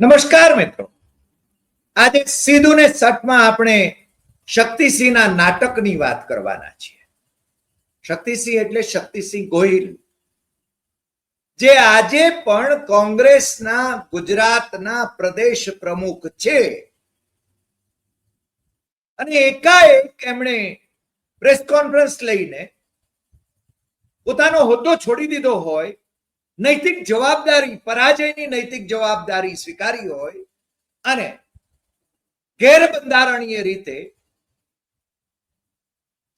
નમસ્કાર મિત્રો. આજે સીધું ને સટમાં આપણે શક્તિસિંહના નાટકની વાત કરવાના છીએ. શક્તિસિંહ એટલે શક્તિસિંહ ગોહિલ. જે આજે પણ કોંગ્રેસના ગુજરાતના પ્રદેશ પ્રમુખ છે. અને એકાએક એમણે પ્રેસ કોન્ફરન્સ લઈને પોતાનો હોદ્દો છોડી દીધો હોય નૈતિક જવાબદારી, પરાજયની નૈતિક જવાબદારી સ્વીકારી હોય અને ગેરબંધારણીય રીતે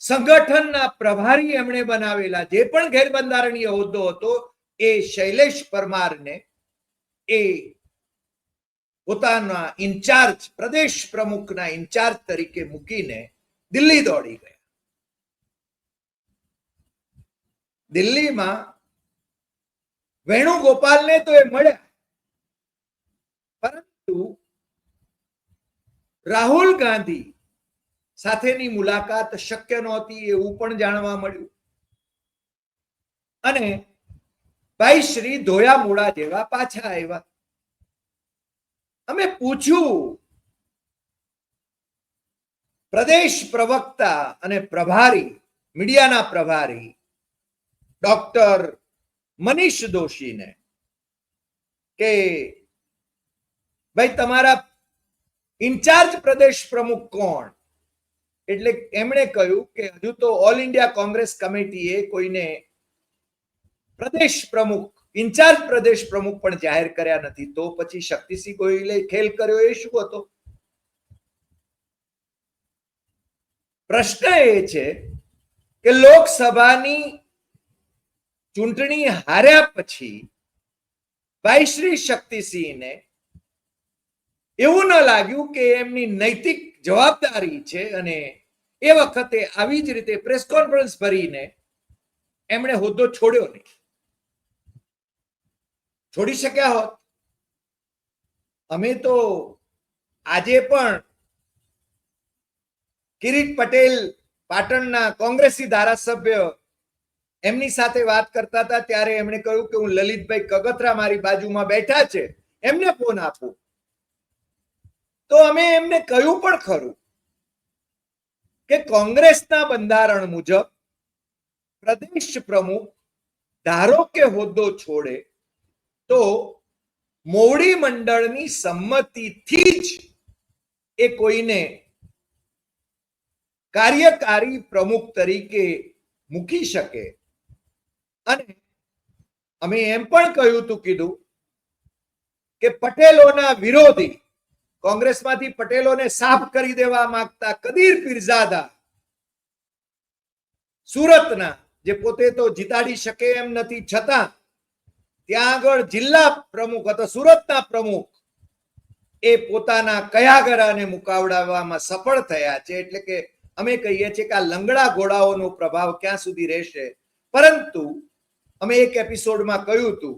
સંગઠનના પ્રભારી એમણે બનાવેલા જે પણ ગેરબંધારણીય હોદ્દો હતો, એ શૈલેષ પરમારને, એ પોતાના ઇન્ચાર્જ, પ્રદેશ પ્રમુખના ઇન્ચાર્જ તરીકે મૂકીને દિલ્હી દોડી ગયા. દિલ્હીમાં વેણુગોપાલને તો એ મળ્યા. પરંતુ રાહુલ ગાંધી સાથેની મુલાકાત શક્ય નહોતી એવું પણ જાણવા મળ્યું. અને ભાઈ શ્રી ધોયા મોડા જેવા પાછા આવ્યા. અમે પૂછ્યું, પ્રદેશ પ્રવક્તા અને પ્રભારી, મીડિયાના પ્રભારી, ડોક્ટર મનીષ દોશીને કે ભાઈ, તમારા ઇન્ચાર્જ પ્રદેશ પ્રમુખ કોણ? એટલે એમણે કહ્યું કે હજુ તો ઓલ ઇન્ડિયા કોંગ્રેસ કમિટીએ કોઈને પ્રદેશ પ્રમુખ, ઇન્ચાર્જ પ્રદેશ પ્રમુખ પણ જાહેર કર્યા નથી. તો પછી શક્તિસિંહ ગોહિલે ખેલ કર્યો એ શું હતો? પ્રશ્ન એ છે કે લોકસભાની ચૂંટણી હાર્યા પછી ભાઈ શ્રી શક્તિસિંહને એવું ન લાગ્યું કે એમની નૈતિક જવાબદારી છે અને એ વખતે આવી જ રીતે પ્રેસ કોન્ફરન્સ ભરીને એમણે હોદ્દો છોડ્યો નહીં. છોડી શક્યા હોત. અમે તો આજે પણ કિરીટ પટેલ પાટણના કોંગ્રેસી ધારાસભ્ય એમની સાથે વાત કરતા હતા ત્યારે એમણે કહ્યું કે હું લલિતભાઈ કગતરા મારી બાજુમાં બેઠા છે, એમને ફોન આપું. તો અમે એમને કહ્યું પણ ખરું કે કોંગ્રેસના બંધારણ મુજબ પ્રદેશ પ્રમુખ ધારો કે હોદ્દો છોડે, તો મોવડી મંડળની સંમતિથી જ એ કોઈને કાર્યકારી પ્રમુખ તરીકે મૂકી શકે. અને અમે એમ પણ કહ્યું હતું કીધું કે પટેલોના વિરોધી કોંગ્રેસમાંથી પટેલોને સાફ કરી દેવા માંગતા કદીર પીરઝાદા સુરતના જે પોતે તો જીતાડી શકે એમ નથી, છતાં ત્યાં આગળ જિલ્લા પ્રમુખ અથવા સુરતના પ્રમુખ એ પોતાના કયા ગરાને મુકાવડાવવામાં સફળ થયા છે. એટલે કે અમે કહીએ છીએ કે આ લંગડા ઘોડાઓનો પ્રભાવ ક્યાં સુધી રહેશે? પરંતુ અમે એક એપિસોડમાં કહ્યું હતું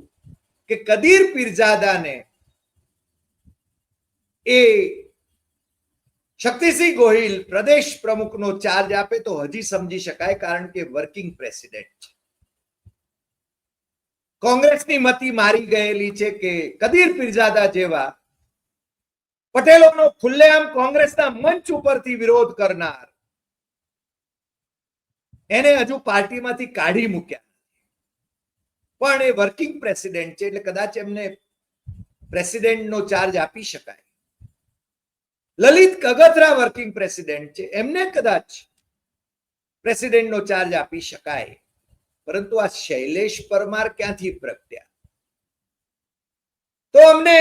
કે કદીર પીરજાદાને એ શક્તિસિંહ ગોહિલ પ્રદેશ પ્રમુખનો ચાર્જ આપે તો હજી સમજી શકાય કારણ કે વર્કિંગ પ્રેસિડેન્ટ છે. કોંગ્રેસની મતી મારી ગયેલી છે કે કદીર પીરજાદા જેવા પટેલોનો ખુલ્લેઆમ કોંગ્રેસના મંચ ઉપરથી વિરોધ કરનાર એને હજુ પાર્ટીમાંથી કાઢી મૂક્યા. પણ એ વર્કિંગ પ્રેસિડેન્ટ છે, એટલે કદાચ એમને પ્રેસિડેન્ટનો ચાર્જ આપી શકાય. લલિત કગતરા વર્કિંગ પ્રેસિડેન્ટ છે, એમને કદાચ પ્રેસિડેન્ટનો ચાર્જ આપી શકાય. પરંતુ આ શૈલેષ પરમાર ક્યાંથી પ્રગટ્યા? તો અમને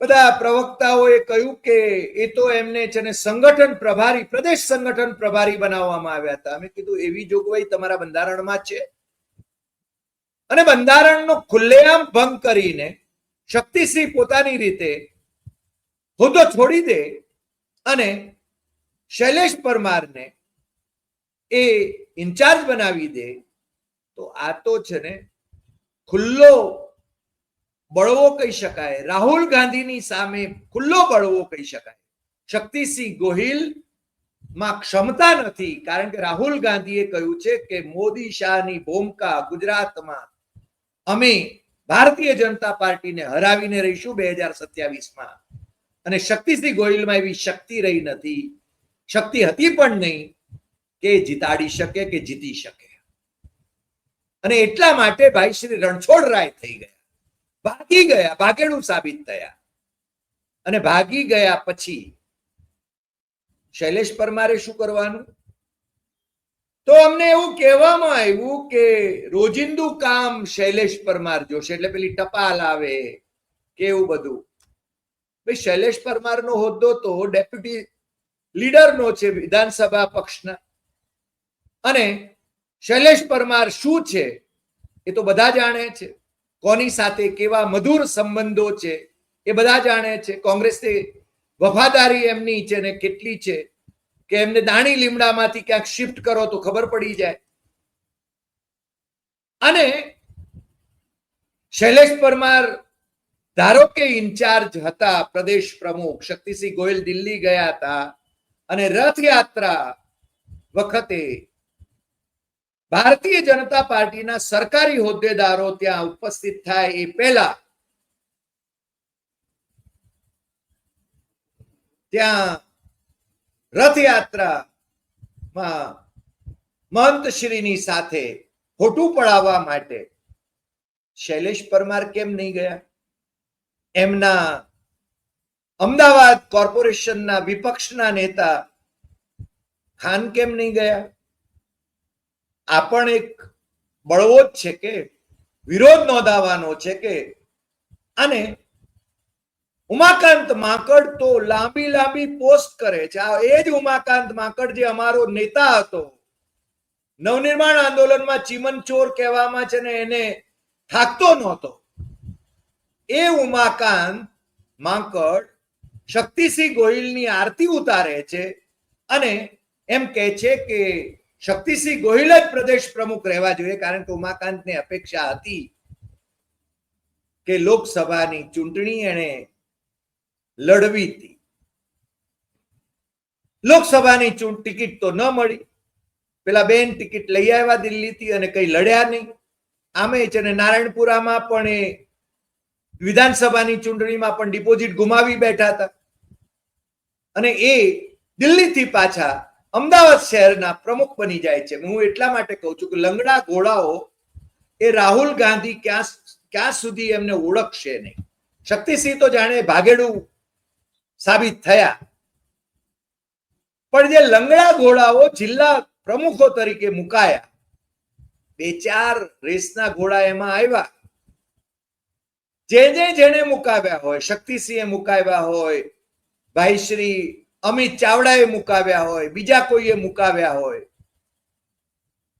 બધા પ્રવક્તાઓએ કહ્યું કે એ તો એમને છે ને સંગઠન પ્રભારી, પ્રદેશ સંગઠન પ્રભારી બનાવવામાં આવ્યા હતા. અમે કીધું એવી જોગવાઈ તમારા બંધારણમાં છે. અને બંધારણનો ખુલ્લેઆમ ભંગ કરીને શક્તિસિંહ પોતાની રીતે હોદ્દો છોડી દે અને શૈલેષ પરમારને એ ઇન્ચાર્જ બનાવી દે, તો આ તો છે ને ખુલ્લો બળવો કહી શકાય. રાહુલ ગાંધીની સામે ખુલ્લો બળવો કહી શકાય. શક્તિસિંહ ગોહિલમાં ક્ષમતા નથી, કારણ કે રાહુલ ગાંધીએ કહ્યું છે કે મોદી શાહની ભૂમિકા ગુજરાતમાં અમે ભારતીય જનતા પાર્ટીને હરાવીને રહીશું બે હજાર સત્યાવીસમાં. અને શક્તિસિંહ ગોહિલમાં એવી શક્તિ રહી નથી. શક્તિ હતી પણ નહીં કે જીતાડી શકે કે જીતી શકે. અને એટલા માટે ભાઈ શ્રી રણછોડરાય થઈ ગયા. ભાગી ગયા, ભાગેડું સાબિત થયા. અને ભાગી ગયા પછી શૈલેષ પરમારે શું કરવાનું? તો અમને એવું કહેવામાં આવ્યું કે રોજિંદુ કામ શૈલેષ પરમાર જોશે, એટલે પેલી ટપાલ આવે, કે બધું. ભાઈ, શૈલેષ પરમારનો હોદ્દો તો ડેપ્યુટી લીડરનો છે વિધાનસભા પક્ષના. અને શૈલેષ પરમાર શું છે એ તો બધા જાણે છે. કોની સાથે કેવા મધુર સંબંધો છે એ બધા જાણે છે. કોંગ્રેસની વફાદારી એમની છે ને કેટલી છે? કે એમને દાણી લીમડામાંથી ક્યાંક શિફ્ટ કરો તો ખબર પડી જાય. અને શૈલેષ પરમાર, ધારો કે ઇન્ચાર્જ હતા, પ્રદેશ પ્રમુખ, શક્તિસિંહ ગોયલ દિલ્હી ગયા હતા, અને રથયાત્રા વખતે ભારતીય જનતા પાર્ટીના સરકારી હોદ્દેદારો ત્યાં ઉપસ્થિત થાય એ પહેલા ત્યાં રથયાત્રામાં મહંત શ્રીની સાથે ખોટું પડાવવા માટે શૈલેષ પરમાર કેમ નહીં ગયા? એમના અમદાવાદ કોર્પોરેશનના વિપક્ષના નેતા ખાન કેમ નહીં ગયા? આ પણ એક બળવો જ છે કે, વિરોધ નોંધાવાનો છે કે, અને ઉમાકાંત માંકડ તો લાંબી લાંબી પોસ્ટ કરે છે. આ એ જ ઉમાકાંત માંકડ જે અમારો નેતા હતો. નવનિર્માણ આંદોલનમાં ચીમન ચોર કહેવામાં છે ને એને થાકતો નહોતો. એ ઉમાકાંત માંકડ શક્તિસિંહ ગોહિલની આરતી ઉતારે છે અને એમ કહે છે કે શક્તિસિંહ ગોહિલ જ પ્રદેશ પ્રમુખ રહેવા જોઈએ કારણ કે ઉમાકાંતને અપેક્ષા હતી કે લોકસભાની ચૂંટણી એને લડવી હતી લોકસભાની ચૂંટ ટિકિટ તો ન મળી. પેલા બેન ટિકિટ લઈ આવ્યા દિલ્હીથી અને કઈ લડ્યા નહીં. આમે છે ને નારાયણપુરામાં પણ એ વિધાનસભાની ચૂંટણીમાં પણ ડિપોઝિટ ગુમાવી બેઠા હતા. અને એ દિલ્હીથી પાછા અમદાવાદ શહેરના પ્રમુખ બની જાય છે. હું એટલા માટે કહું છું કે લંગડા ઘોડાઓ એ રાહુલ ગાંધી ક્યાં ક્યાં સુધી એમને ઓળખશે નહીં. શક્તિસિંહ તો જાણે ભાગેડું સાબિત થયા. પણ જે લંગડા ઘોડાઓ જિલ્લા પ્રમુખો તરીકે મુકાયા, બે ચાર રેસના ઘોડા એમાં આવ્યા. જે જે જેને મુકાવ્યા હોય, શક્તિસિંહે મુકાવ્યા હોય ભાઈ શ્રી અમિત ચાવડાએ મુકાવ્યા હોય, બીજા કોઈએ મુકાવ્યા હોય.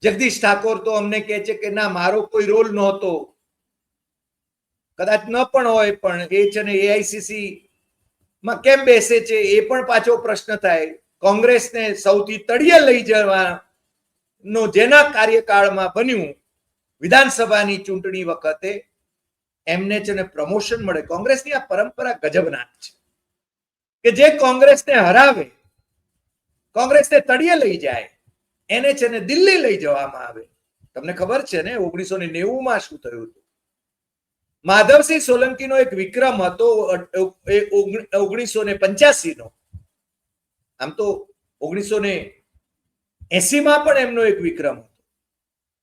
જગદીશ ઠાકોર તો અમને કહે છે કે ના, મારો કોઈ રોલ નહોતો. કદાચ ન પણ હોય, પણ એ છે ને એઆઈસીસી માં કેમ બેસે છે એ પણ પાછો પ્રશ્ન થાય. કોંગ્રેસને સૌથી તળિયે લઈ જવાનો જેના કાર્યકાળમાં બન્યું વિધાનસભાની ચૂંટણી વખતે એમને છે ને પ્રમોશન મળે. કોંગ્રેસની આ પરંપરા ગજબનાક છે. કે જે કોંગ્રેસને હરાવે, કોંગ્રેસને તળિયે લઈ જાય, એને છે ને દિલ્હી લઈ જવામાં આવે. તમને ખબર છે ને, ઓગણીસો ને નેવું માં શું થયું હતું? માધવસિંહ સોલંકીનો એક વિક્રમ હતો ઓગણીસો ને પંચ્યાસી નો આમ તો ઓગણીસો ને એસી માં પણ એમનો એક વિક્રમ હતો.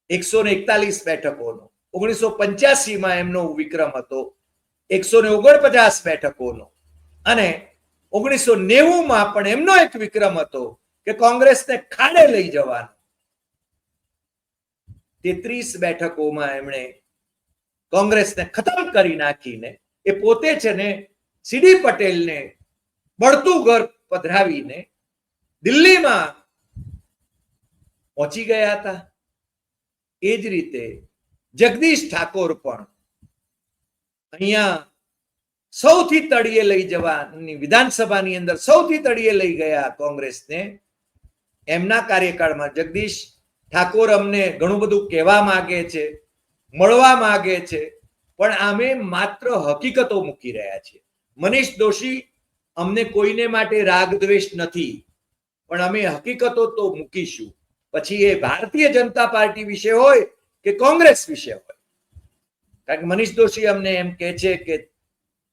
એકસો ને એકતાલીસ બેઠકોનો. ઓગણીસો પંચ્યાસી માં એમનો વિક્રમ હતો. એકસો ને ઓગણપચાસ બેઠકોનો. અને ઓગણીસો નેવું માં પણ એમનો એક વિક્રમ હતો કે કોંગ્રેસને ખાડે લઈ જવાનો. તેત્રીસ બેઠકોમાં એમણે કોંગ્રેસને ખતમ કરી નાખીને એ પોતે છે ને સીડી પટેલને બળતું ઘર પધરાવીને દિલ્હીમાં પહોંચી ગયા હતા. એ જ રીતે જગદીશ ઠાકોર પણ અહીંયા સૌથી તળિયે લઈ જવાની વિધાનસભાની અંદર સૌથી તળિયે લઈ ગયા કોંગ્રેસને. એમના કાર્યકાળમાં જગદીશ ઠાકોર અમને ઘણું બધું કહેવા માંગે છે. મળવા માંગે છે. પણ અમે માત્ર હકીકતો મૂકી રહ્યા છીએ. મનીષ દોશી, અમને કોઈને માટે રાગ દ્વેષ નથી. પણ અમે હકીકતો તો મૂકીશું. પછી એ ભારતીય જનતા પાર્ટી વિશે હોય કે કોંગ્રેસ વિશે હોય? કારણ કે મનીષ દોશી અમને એમ કે છે કે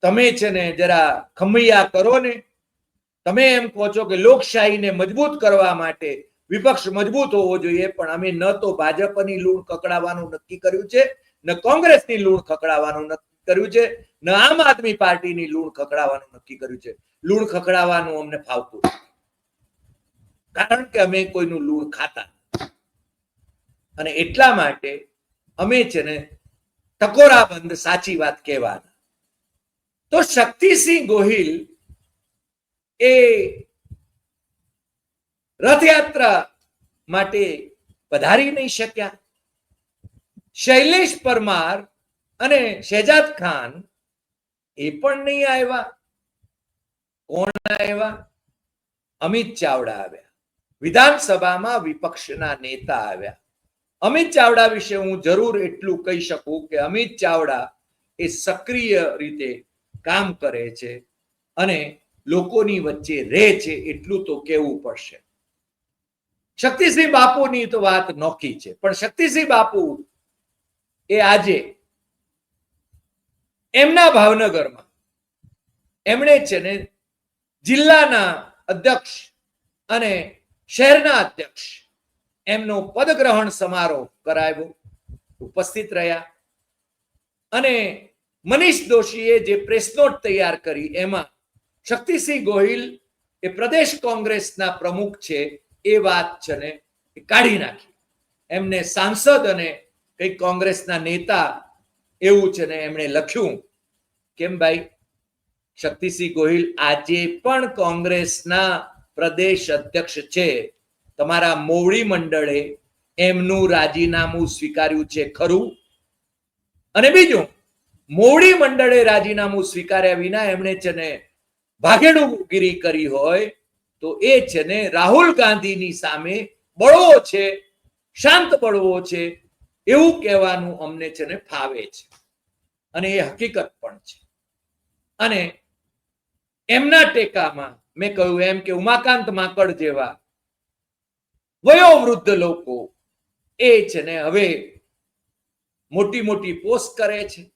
તમે છે ને જરા ખમૈયા કરો ને. તમે એમ કહો છો કે લોકશાહીને મજબૂત કરવા માટે વિપક્ષ મજબૂત હોવો જોઈએ, પણ અમે ન તો ભાજપની લૂણ કકડાવવાનું નક્કી કર્યું છે, ન કોંગ્રેસની લૂણ ખકડાવવાનું નક્કી કર્યું છે, ન આમ આદમી પાર્ટીની લૂણ ખકડાવવાનું નક્કી કર્યું છે. લૂણ ખકડાવવાનું અમને ફાવતું કારણ કે અમે કોઈનું લૂણ ખાતા અને એટલા માટે અમે છે ને ટકોરાબંધ સાચી વાત કહેવાના. તો શક્તિસિંહ ગોહિલ એ રથયાત્રા માટે પધારી નહીં શક્યા. શૈલેષ પરમાર અને શહેજાદ ખાન એ પણ નહીં આવ્યા. કોણ આવ્યા? અમિત ચાવડા આવ્યા. વિધાનસભામાં વિપક્ષના નેતા આવ્યા. અમિત ચાવડા વિશે હું જરૂર એટલું કહી શકું કે અમિત ચાવડા એ સક્રિય રીતે કામ કરે છે અને લોકોની વચ્ચે રહે છે એટલું તો કહેવું પડશે. શક્તિસિંહ બાપુની તો વાત નોખી છે. પણ શક્તિસિંહ બાપુ એ આજે એમના ભાવનગરમાં એમણે છે ને જિલ્લાના અધ્યક્ષ અને શહેરના અધ્યક્ષ એમનો પદગ્રહણ સમારોહ કરાવ્યો. ઉપસ્થિત રહ્યા. અને મનીષ દોશીએ જે પ્રેસ નોટ તૈયાર કરી એમાં શક્તિસિંહ ગોહિલ એ પ્રદેશ કોંગ્રેસના પ્રમુખ છે. એ વાત છે ને કાઢી નાખી. એમને સાંસદ અને કઈ કોંગ્રેસના નેતા એવું છે ને એમણે લખ્યું. કેમ ભાઈ? શક્તિસિંહ ગોહિલ આજે પણ કોંગ્રેસના પ્રદેશ અધ્યક્ષ છે. તમારા મોવડી મંડળે એમનું રાજીનામું સ્વીકાર્યું છે ખરું? અને બીજું, મોવડી મંડળે રાજીનામું સ્વીકાર્યા વિના એમણે છે ને ભાગેડુગીરી કરી હોય તો એ છે ને રાહુલ ગાંધીની સામે બળવો છે, શાંત બળવો છે, એવું કહેવાનું અમને છે ને ફાવે છે. અને એ હકીકત પણ છે. અને એમના ટેકામાં મેં કહ્યું એમ કે ઉમાકાંત માંકડ જેવા વયોવૃદ્ધ લોકો એ છે ને હવે મોટી મોટી પોસ્ટ કરે છે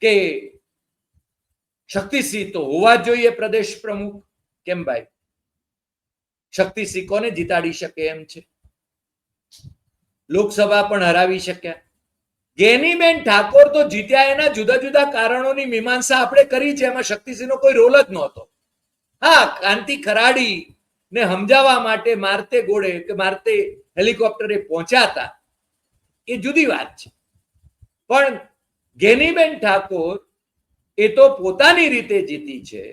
કે શક્તિસિંહ તો હોવા જોઈએ પ્રદેશ પ્રમુખ. કેમ ભાઈ? શક્તિસિંહ કોને જીતાડી શકે એમ છે. લોકસભા પણ હરાવી શક્યા. ગેનીબેન ઠાકોર તો જીત્યા એના જુદા જુદા કારણોની મીમાંસા આપણે કરી છે, એમાં શક્તિસિંહનો કોઈ રોલ જ નહોતો. હા કાંતિ ખરાડી ને સમજાવવા માટે મારતે ગોળે કે મારતે હેલિકોપ્ટરે પહોંચ્યા એ જુદી વાત છે. પણ ગેનીબેન ઠાકોર એ તો પોતાની રીતે જીતી છે,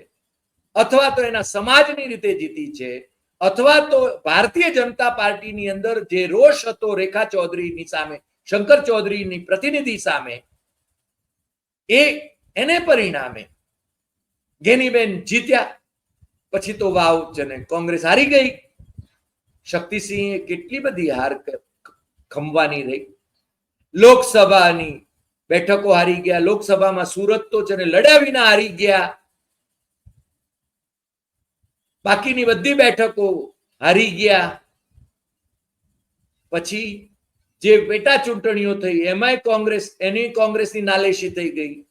અથવા તો એના સમાજની રીતે જીતી છે અથવા તો ભારતીય જનતા પાર્ટીની અંદર જે રોષ હતો રેખા ચૌધરીની સામે, શંકર ચૌધરીની પ્રતિનિધિ સામે, એ એને પરિણામે ગેનીબેન જીત્યા. પછી તો વાવ છે ને કોંગ્રેસ હારી ગઈ. શક્તિસિંહ કેટલી બધી હાર ખમવાની રહી. લોકસભાની બેઠકો હારી ગયા. લોકસભામાં સુરત તો છે લડ્યા વિના હારી ગયા. બાકીની બધી બેઠકો હારી ગયા. પછી જે પેટા ચૂંટણીઓ થઈ, એમાંય કોંગ્રેસ, એની કોંગ્રેસની નાલેશી થઈ ગઈ.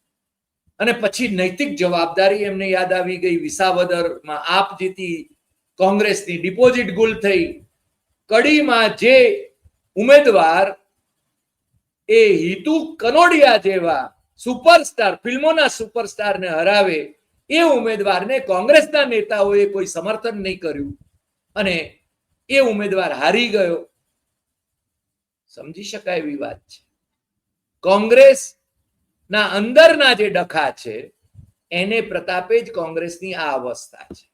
અને પછી નૈતિક જવાબદારી એમને યાદ આવી ગઈ. વિસાવદરમાં આપ જીતી, કોંગ્રેસની ડિપોઝિટ ગુલ થઈ. કડીમાં જે ઉમેદવાર એ હિતુ કનોડિયા જેવા સુપરસ્ટાર, ફિલ્મોના સુપરસ્ટારને હરાવે એ ઉમેદવારને કોંગ્રેસના નેતાઓએ કોઈ સમર્થન નહીં કર્યું અને એ ઉમેદવાર હારી ગયો. સમજી શકાય એવી વાત છે. કોંગ્રેસ ના અંદરના જે ડખા છે, એને પ્રતાપે જ કોંગ્રેસની આ અવસ્થા છે.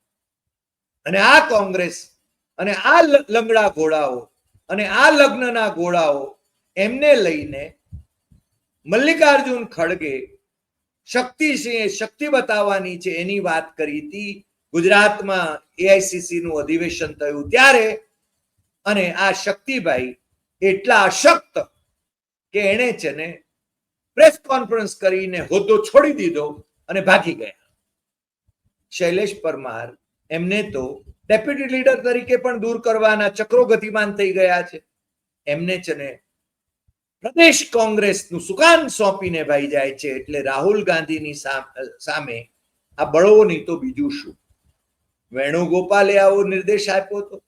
અને આ કોંગ્રેસ અને આ લંગડા ઘોડાઓ અને આ લગ્નના ઘોડાઓ એમને લઈને મલ્લિકાર્જુન ખડગે શક્તિસિંહે શક્તિ બતાવવાની છે એની વાત કરી હતી, ગુજરાતમાં એઆઈસીસી નું અધિવેશન થયું ત્યારે, અને આ શક્તિભાઈ એટલા અશક્ત કે એણે છે ને પ્રેસ કોન્ફરન્સ કરીને હોદ્દો છોડી દીધો અને ભાગી ગયા. શૈલેષ પરમાર એમને તો ડેપ્યુટી લીડર તરીકે પણ દૂર કરવાના ચક્રો ગતિમાન થઈ ગયા છે. એમને છે ને પ્રદેશ કોંગ્રેસનું સુકાન સોંપીને ભાઈ જાય છે એટલે રાહુલ ગાંધીની સામે આ બળવોની તો બીજું શું? વેણુગોપાલે આવો નિર્દેશ આપ્યો હતો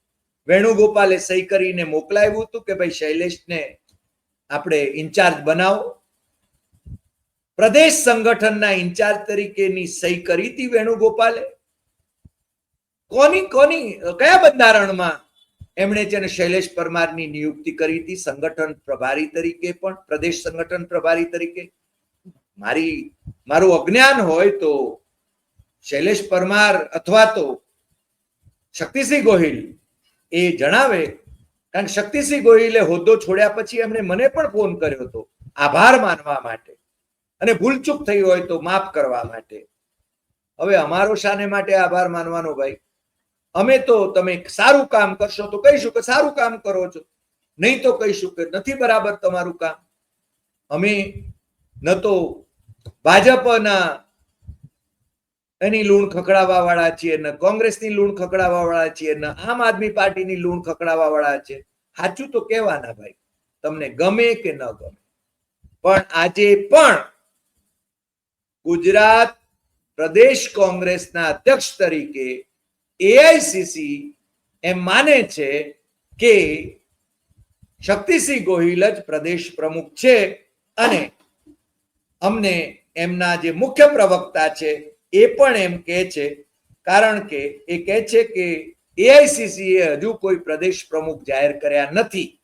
વેણુગોપાલે સહી કરીને મોકલાવ્યું હતું કે ભાઈ શૈલેષને આપણે ઇન્ચાર્જ બનાવો? પ્રદેશ સંગઠનના ઇન્ચાર્જ તરીકેની સહી કરી હતી વેણુગોપાલે? કોની કોની કયા બંધારણમાં એમણે છે ને શૈલેષ પરમારની નિયુક્તિ કરી હતી, સંગઠન પ્રભારી તરીકે પણ, પ્રદેશ સંગઠન પ્રભારી તરીકે. મારી, મારું અજ્ઞાન હોય તો શૈલેષ પરમાર અથવા તો શક્તિસિંહ ગોહિલ એ જણાવે, કારણ કે શક્તિસિંહ ગોહિલે હોદ્દો છોડ્યા પછી એમણે મને પણ ફોન કર્યો હતો, આભાર માનવા માટે. અને ભૂલચૂક થઈ હોય તો માફ કરવા માટે. હવે અમારો શાને માટે આભાર માનવાનો ભાઈ. અમે તો તમે સારું કામ કરશો તો કહીશું કે સારું કામ કરો છો. નહીં તો કહીશું કે નથી બરાબર તમારું કામ. અમે ન તો ભાજપના એની લૂણ ખકડાવવા વાળા છીએ, ને કોંગ્રેસની લૂણ ખકડાવવા વાળા છીએ, ને આમ આદમી પાર્ટીની લૂણ ખકડાવવા વાળા છે. સાચું તો કહેવાના ભાઈ, તમને ગમે કે ન ગમે. પણ આજે પણ ગુજરાત પ્રદેશ કોંગ્રેસના અધ્યક્ષ તરીકે એઆઈસીસી એમ માને છે કે શક્તિસિંહ ગોહિલ જ પ્રદેશ પ્રમુખ છે અને અમને એમના જે મુખ્ય પ્રવક્તા છે એ પણ એમ કહે છે. કારણ કે એ કહે છે કે એઆઈસીસી એ હજુ કોઈ પ્રદેશ પ્રમુખ જાહેર કર્યા નથી.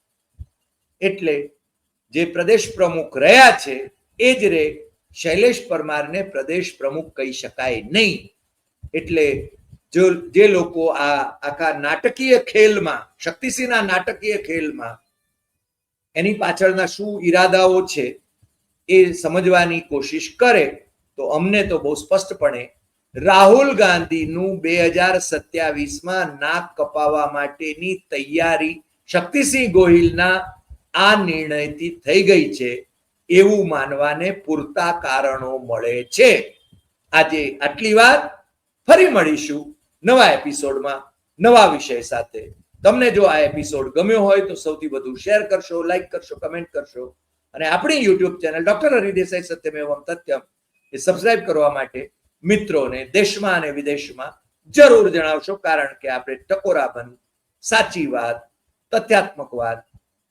એટલે જે પ્રદેશ પ્રમુખ રહ્યા છે, એ જ રે શૈલેષ પરમારને પ્રદેશ પ્રમુખ કહી શકાય નહીં. એટલે જો જે લોકો આ આખા નાટકીય ખેલમાં, શક્તિસિંહના નાટકીય ખેલમાં એની પાછળના શું ઈરાદાઓ છે એ સમજવાની કોશિશ કરે, તો અમને તો બહુ સ્પષ્ટપણે રાહુલ ગાંધીનું બે હજાર સત્યાવીસમાં નાક કપાવવા માટેની તૈયારી શક્તિસિંહ ગોહિલના આ નિર્ણયથી થઈ ગઈ છે એવું માનવાને પૂરતા કારણો મળે છે. આજે આટલી વાત. ફરી મળીશું. નવા એપિસોડમાં નવા વિષય સાથે. તમને જો આ એપિસોડ ગમ્યો હોય તો સૌથી વધુ શેર કરશો, લાઈક કરશો, કમેન્ટ કરશો. અને આપણી YouTube channel doctor Hari Desai Satyamevam Tathyam એ સબસ્ક્રાઇબ કરવા માટે મિત્રોને દેશમાં અને વિદેશમાં જરૂર જણાવશો, કારણ કે આપણે ટકોરાબંધ સાચી વાત, તથ્યાત્મક વાત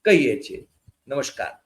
કહીએ છીએ. નમસ્કાર.